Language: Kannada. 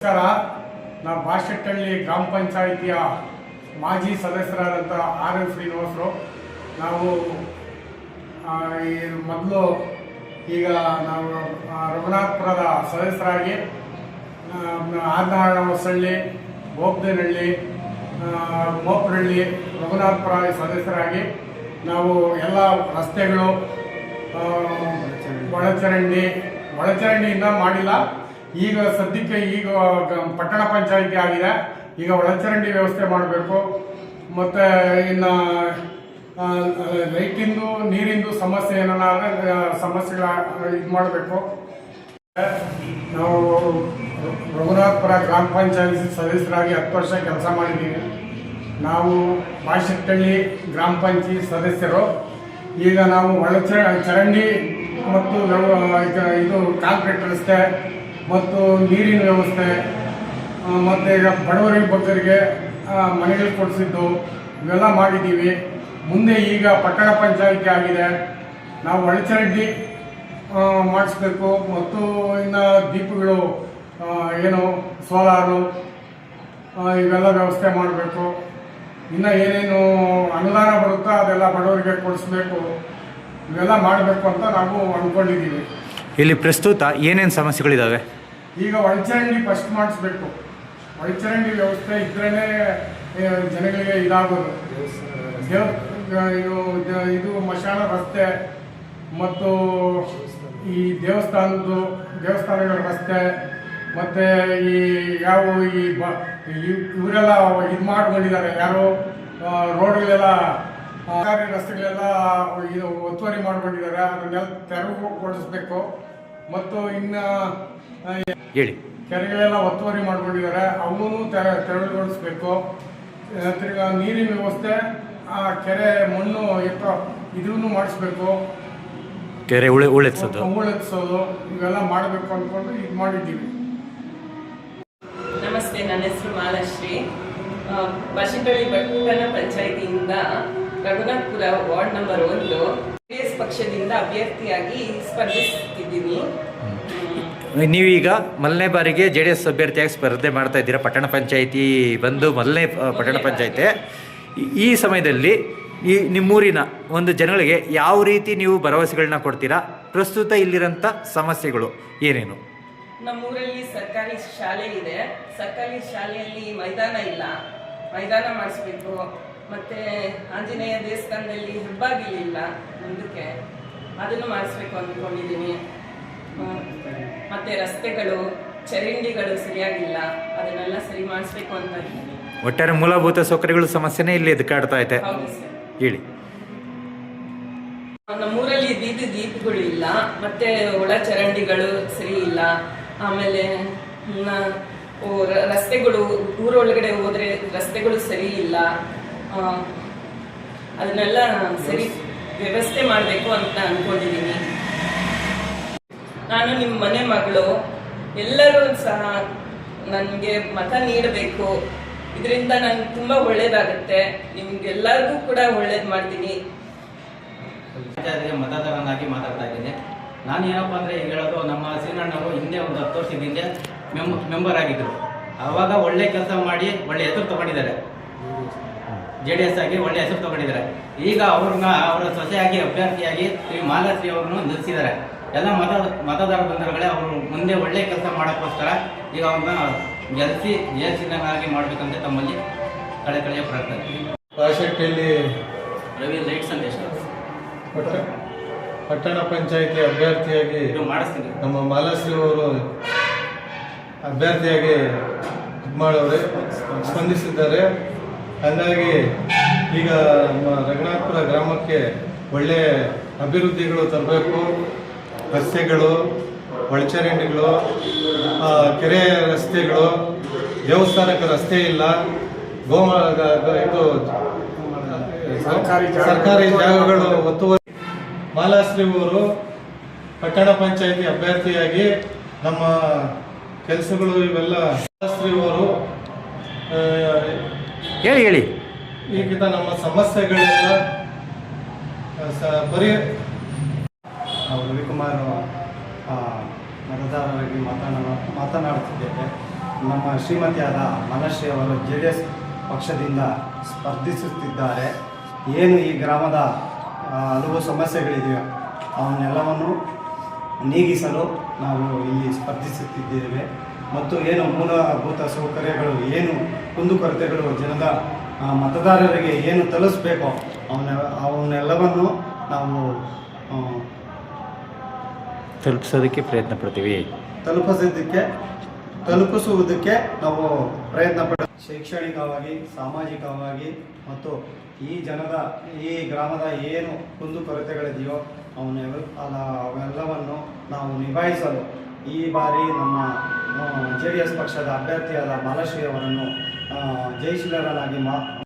ನಮಸ್ಕಾರ ನಾವು ಬಾಶೆಟ್ಟಹಳ್ಳಿ ಗ್ರಾಮ ಪಂಚಾಯಿತಿಯ ಮಾಜಿ ಸದಸ್ಯರಾದಂಥ ಆರ್ ಎನ್ ಶ್ರೀನಿವಾಸರು, ನಾವು ಮೊದಲು ಈಗ ನಾವು ರಘುನಾಥ್ಪುರದ ಸದಸ್ಯರಾಗಿ ಆರ್ನಾಳ ಹೊಸಳ್ಳಿ ಗೋಪದೇನಹಳ್ಳಿ ಮೋಪನಹಳ್ಳಿ ರಘುನಾಥ್ಪುರ ಸದಸ್ಯರಾಗಿ ನಾವು ಎಲ್ಲ ರಸ್ತೆಗಳು ಒಳಚರಂಡಿ ಒಳಚರಂಡಿಯಿಂದ ಮಾಡಿಲ್ಲ. ಈಗ ಸದ್ಯಕ್ಕೆ ಈಗ ಪಟ್ಟಣ ಪಂಚಾಯಿತಿ ಆಗಿದೆ. ಈಗ ಒಳಚರಂಡಿ ವ್ಯವಸ್ಥೆ ಮಾಡಬೇಕು. ಮತ್ತು ಇನ್ನು ಲೈಟಿಂದು ನೀರಿಂದು ಸಮಸ್ಯೆ ಏನಾದ್ರೆ ಸಮಸ್ಯೆಗಳ ಇದು ಮಾಡಬೇಕು. ನಾವು ರಘುನಾಥ್ಪುರ ಗ್ರಾಮ ಪಂಚಾಯತಿ ಸದಸ್ಯರಾಗಿ ಹತ್ತು ವರ್ಷ ಕೆಲಸ ಮಾಡಿದ್ದೀವಿ. ನಾವು ಬಾಶೆಟ್ಟಳ್ಳಿ ಗ್ರಾಮ ಪಂಚಾಯತಿ ಸದಸ್ಯರು. ಈಗ ನಾವು ಒಳಚರ ಚರಂಡಿ ಮತ್ತು ಇದು ಕಾಂಕ್ರೀಟ್ ರಸ್ತೆ ಮತ್ತು ನೀರಿನ ವ್ಯವಸ್ಥೆ ಮತ್ತು ಈಗ ಬಡವರಿಗೆ ಭಕ್ತರಿಗೆ ಮನೆಗಳು ಕೊಡಿಸಿದ್ದು ಇವೆಲ್ಲ ಮಾಡಿದ್ದೀವಿ. ಮುಂದೆ ಈಗ ಪಟ್ಟಣ ಪಂಚಾಯಿತಿ ಆಗಿದೆ. ನಾವು ಒಳಚರಂಡಿ ಆ, ಮಾಡಿಸ್ಬೇಕು. ಮತ್ತು ಇನ್ನು ದೀಪಗಳು ಏನು ಸೋಲಾರು ಇವೆಲ್ಲ ವ್ಯವಸ್ಥೆ ಮಾಡಬೇಕು. ಇನ್ನು ಏನೇನು ಅನುದಾನ ಬರುತ್ತೋ ಅದೆಲ್ಲ ಬಡವರಿಗೆ ಕೊಡಿಸ್ಬೇಕು. ಇವೆಲ್ಲ ಮಾಡಬೇಕು ಅಂತ ನಾವು ಅಂದ್ಕೊಂಡಿದ್ದೀವಿ. ಇಲ್ಲಿ ಪ್ರಸ್ತುತ ಏನೇನು ಸಮಸ್ಯೆಗಳಿದ್ದಾವೆ ಈಗ ಒಳಚರಂಡಿ ಫಸ್ಟ್ ಮಾಡಿಸ್ಬೇಕು. ಒಳಚರಂಡಿ ವ್ಯವಸ್ಥೆ ಇದ್ರೇ ಜನಗಳಿಗೆ ಇದಾಗೋದು. ಇದು ಮಶಾನ ರಸ್ತೆ ಮತ್ತು ಈ ದೇವಸ್ಥಾನದ್ದು, ದೇವಸ್ಥಾನಗಳ ರಸ್ತೆ ಮತ್ತು ಈ ಯಾವ ಈ ಬ ಇವ್- ಇವರೆಲ್ಲ ಇದು ಮಾಡ್ಕೊಂಡಿದ್ದಾರೆ. ಯಾರು ರೋಡ್ಗಳೆಲ್ಲ ರಸ್ತೆಗಳೆಲ್ಲ, ಇದು ಒತ್ತುವರಿ ಮಾಡ್ಕೊಂಡಿದ್ದಾರೆ. ಅದನ್ನೆಲ್ಲ ತೆರವುಗೊಳಿಸ್ಬೇಕು ಮತ್ತು ಇನ್ನು ಹೇಳಿ. ಕೆರೆಗಳೆಲ್ಲ ಒತ್ತುವರಿ ಮಾಡ್ಕೊಂಡಿದ್ದಾರೆ. ಅವನ್ನೂ ತೆರಳುಗೊಳಿಸ್ಬೇಕು. ತಿರ್ಗಾ ನೀರಿನ ವ್ಯವಸ್ಥೆ ಆ ಕೆರೆ ಮಣ್ಣು ಎತ್ತ ಇದನ್ನು ಮಾಡಿಸ್ಬೇಕು. ಕೆರೆ ಉಳೆ ಉಳೆತ್ಸೋದು. ಹೂಳೆತ್ಸೋದು ಇವೆಲ್ಲ ಮಾಡಬೇಕು ಅಂದ್ಕೊಂಡು ಇದು ಮಾಡಿದ್ದೀವಿ. ನಮಸ್ತೆ ನನ್ನ ಹೆಸರು ಮಾಲಶ್ರೀ. ಬಶಿಟಳ್ಳಿ ಪಟ್ಟಣ ಪಂಚಾಯಿತಿಯಿಂದ ರಘುನಾಥ್ಪುರ ವಾರ್ಡ್ ನಂಬರ್ ಒಂದು. ಜೆಡಿಎಸ್ ಪಕ್ಷದಿಂದ ಅಭ್ಯರ್ಥಿಯಾಗಿ ಸ್ಪರ್ಧಿಸುತ್ತಿದ್ದೀನಿ ನೀವೀಗ ಮೊದಲನೇ ಬಾರಿಗೆ ಜೆ ಡಿ ಎಸ್ ಅಭ್ಯರ್ಥಿಯಾಗಿ ಸ್ಪರ್ಧೆ ಮಾಡ್ತಾ ಇದ್ದೀರಾ? ಪಟ್ಟಣ ಪಂಚಾಯಿತಿ ಬಂದು ಮೊದಲನೇ ಪಟ್ಟಣ ಪಂಚಾಯಿತಿ. ಈ- ಸಮಯದಲ್ಲಿ ಈ ನಿಮ್ಮೂರಿನ ಒಂದು ಜನಗಳಿಗೆ ಯಾವ ರೀತಿ ನೀವು ಭರವಸೆಗಳನ್ನ ಕೊಡ್ತೀರಾ? ಪ್ರಸ್ತುತ ಇಲ್ಲಿರೋಂಥ ಸಮಸ್ಯೆಗಳು ಏನೇನು? ನಮ್ಮೂರಲ್ಲಿ ಸರ್ಕಾರಿ ಶಾಲೆ ಇದೆ. ಸರ್ಕಾರಿ ಶಾಲೆಯಲ್ಲಿ ಮೈದಾನ ಇಲ್ಲ. ಮೈದಾನ ಮಾಡಿಸ್ಬೇಕು. ಮತ್ತೆ ಆಂಜನೇಯ ದೇವಸ್ಥಾನದಲ್ಲಿ ಹೆಬ್ಬಾಗಿಲಿಲ್ಲ ಮುಂದಕ್ಕೆ ಅದನ್ನು ಮಾಡಿಸ್ಬೇಕು ಅಂದ್ಕೊಂಡಿದ್ದೀನಿ. ಮತ್ತೆ ರಸ್ತೆಗಳು ಚರಂಡಿಗಳು ಸರಿಯಾಗಿಲ್ಲ. ಅದನ್ನೆಲ್ಲ ಸರಿ ಮಾಡಿಸ್ಬೇಕು ಅಂತ ಇದ್ದೀನಿ. ಒಟ್ಟಾರೆ ಮೂಲಭೂತ ಸೌಕರ್ಯಗಳ ಸಮಸ್ಯೆನೇ ಇಲ್ಲಿ ಎದುಕಾಡ್ತಾ ಐತೆ ಹೌದು ಸರ್. ಹೇಳಿ. ನಮ್ಮೂರಲ್ಲಿ ಬೀದಿ ದೀಪಗಳು ಇಲ್ಲ ಮತ್ತೆ ಒಳ ಚರಂಡಿಗಳು ಸರಿ ಇಲ್ಲ. ಆಮೇಲೆ ನ- ಓ, ರ- ರಸ್ತೆಗಳು ಊರೊಳಗಡೆ ಹೋದ್ರೆ ರಸ್ತೆಗಳು ಸರಿ ಇಲ್ಲ. ಆ, ಅದನ್ನೆಲ್ಲ ಸರಿ ವ್ಯವಸ್ಥೆ ಮಾಡಬೇಕು ಅಂತ ಅನ್ಕೊಂಡಿದ್ದೀನಿ. ನಾನು ನಿಮ್ಮ ಮನೆ ಮಗಳು, ಎಲ್ಲರೂ ಸಹ ನನಗೆ ಮತ ನೀಡಬೇಕು. ಇದರಿಂದ ನನ್ಗೆ ತುಂಬ ಒಳ್ಳೇದಾಗುತ್ತೆ. ನಿಮ್ಗೆಲ್ಲರಿಗೂ ಕೂಡ ಒಳ್ಳೇದು ಮಾಡ್ತೀನಿ. ಮತದಾರನಾಗಿ ಮಾತಾಡ್ತಾ ಇದ್ದೀನಿ. ನಾನು ಏನಪ್ಪ ಅಂದರೆ ಈಗ ಹೇಳೋದು, ನಮ್ಮ ಸೀನಣ್ಣವರು ಹಿಂದೆ ಒಂದು ಹತ್ತು ವರ್ಷದ ಹಿಂದೆ ಮೆಂಬ ಮೆಂಬರ್ ಆಗಿದ್ದರು ಆವಾಗ ಒಳ್ಳೆ ಕೆಲಸ ಮಾಡಿ ಒಳ್ಳೆ ಹೆಸರು ತಗೊಂಡಿದ್ದಾರೆ. ಜೆ ಡಿ ಎಸ್ ಆಗಿ ಒಳ್ಳೆ ಹೆಸರು ತಗೊಂಡಿದ್ದಾರೆ. ಈಗ ಅವ್ರನ್ನ, ಅವರ ಸೊಸೆಯಾಗಿ, ಅಭ್ಯರ್ಥಿಯಾಗಿ ಶ್ರೀ ಮಾಲಾಶ್ರೀ ಅವರನ್ನು ನಿಲ್ಲಿಸಿದ್ದಾರೆ. ಎಲ್ಲ ಮತ ಮತದಾರ ಬಂಧುಗಳೇ ಅವರು ಮುಂದೆ ಒಳ್ಳೆ ಕೆಲಸ ಮಾಡೋಕ್ಕೋಸ್ಕರ ಈಗ ಅವ್ರನ್ನ ಗೆಲ್ಲಿಸಿ ಜಯಸಿಂಗನಾಗಿ ಮಾಡಬೇಕಂತ ತಮ್ಮಲ್ಲಿ ಕಳೆ ಕಳೆಯ ಪ್ರಾರ್ಥನೆ ಬಾಶೆಟ್ಟಿಯಲ್ಲಿ ರವಿ ಲೈಟ್ ಸಂದೇಶ. ಪಟ್ಟ ಪಟ್ಟಣ ಪಂಚಾಯಿತಿ ಅಭ್ಯರ್ಥಿಯಾಗಿ ಇದು ಮಾಡಿಸ್ತೀನಿ. ನಮ್ಮ ಮಾಲಾಶ್ರೀ ಅವರು ಅಭ್ಯರ್ಥಿಯಾಗಿ ಇದು ಮಾಡವ್ರೆ ಸ್ಪಂದಿಸಿದ್ದಾರೆ. ಹಾಗಾಗಿ ಈಗ ನಮ್ಮ ರಘುನಾಥಪುರ ಗ್ರಾಮಕ್ಕೆ ಒಳ್ಳೆಯ ಅಭಿವೃದ್ಧಿಗಳು ತರಬೇಕು. ರಸ್ತೆಗಳು ಒಳಚರಂಡಿಗಳು ಕೆರೆ ರಸ್ತೆಗಳು ದೇವಸ್ಥಾನಕ್ಕೆ ರಸ್ತೆ ಇಲ್ಲ. ಗೋಮ ಇದು ಸರ್ಕಾರಿ ಸರ್ಕಾರಿ ಜಾಗಗಳು ಒತ್ತುವರಿ. ಮಾಲಾಶ್ರೀ ಅವರು ಪಟ್ಟಣ ಪಂಚಾಯಿತಿ ಅಭ್ಯರ್ಥಿಯಾಗಿ ನಮ್ಮ ಕೆಲಸಗಳು ಇವೆಲ್ಲ. ಮಾಲಾಶ್ರೀ ಅವರು ಹೇಳಿ ಹೇಳಿ. ಈಗಿನ ನಮ್ಮ ಸಮಸ್ಯೆಗಳೆಲ್ಲ ನಾವು ರವಿಕುಮಾರ್ ಮತದಾರರಾಗಿ ಮಾತನಾಡ, ಮಾತನಾಡುತ್ತಿದ್ದೇವೆ. ನಮ್ಮ ಶ್ರೀಮತಿಯಾದ ಮನಶ್ರೀ ಅವರು ಜೆ ಡಿ ಎಸ್ ಪಕ್ಷದಿಂದ ಸ್ಪರ್ಧಿಸುತ್ತಿದ್ದಾರೆ. ಏನು ಈ ಗ್ರಾಮದ ಹಲವು ಸಮಸ್ಯೆಗಳಿದೆಯೋ ಅವನ್ನೆಲ್ಲವನ್ನು ನೀಗಿಸಲು ನಾವು ಇಲ್ಲಿ ಸ್ಪರ್ಧಿಸುತ್ತಿದ್ದೇವೆ. ಮತ್ತು ಏನು ಮೂಲಭೂತ ಸೌಕರ್ಯಗಳು, ಏನು ಕುಂದುಕೊರತೆಗಳು ಜನದ ಮತದಾರರಿಗೆ ಏನು ತಲುಪಿಸ್ಬೇಕೋ ಅವನ್ನ, ಅವನ್ನೆಲ್ಲವನ್ನು ನಾವು ತಲುಪಿಸೋದಕ್ಕೆ ಪ್ರಯತ್ನ ಪಡ್ತೀವಿ. ತಲುಪಿಸೋದಕ್ಕೆ, ತಲುಪಿಸುವುದಕ್ಕೆ ನಾವು ಪ್ರಯತ್ನ ಪಡ, ಶೈಕ್ಷಣಿಕವಾಗಿ, ಸಾಮಾಜಿಕವಾಗಿ ಮತ್ತು ಈ ಜನದ, ಈ ಗ್ರಾಮದ ಏನು ಕುಂದುಕೊರತೆಗಳಿದೆಯೋ ಅವನ್ನ ಅವೆಲ್ಲವನ್ನು ನಾವು ನಿಭಾಯಿಸಲು ಈ ಬಾರಿ ನಮ್ಮ ಜೆ ಪಕ್ಷದ ಅಭ್ಯರ್ಥಿಯಾದ ಬಾಲಶ್ರೀ ಅವರನ್ನು ಜಯಶೀಲರನ್ನಾಗಿ ಮಾ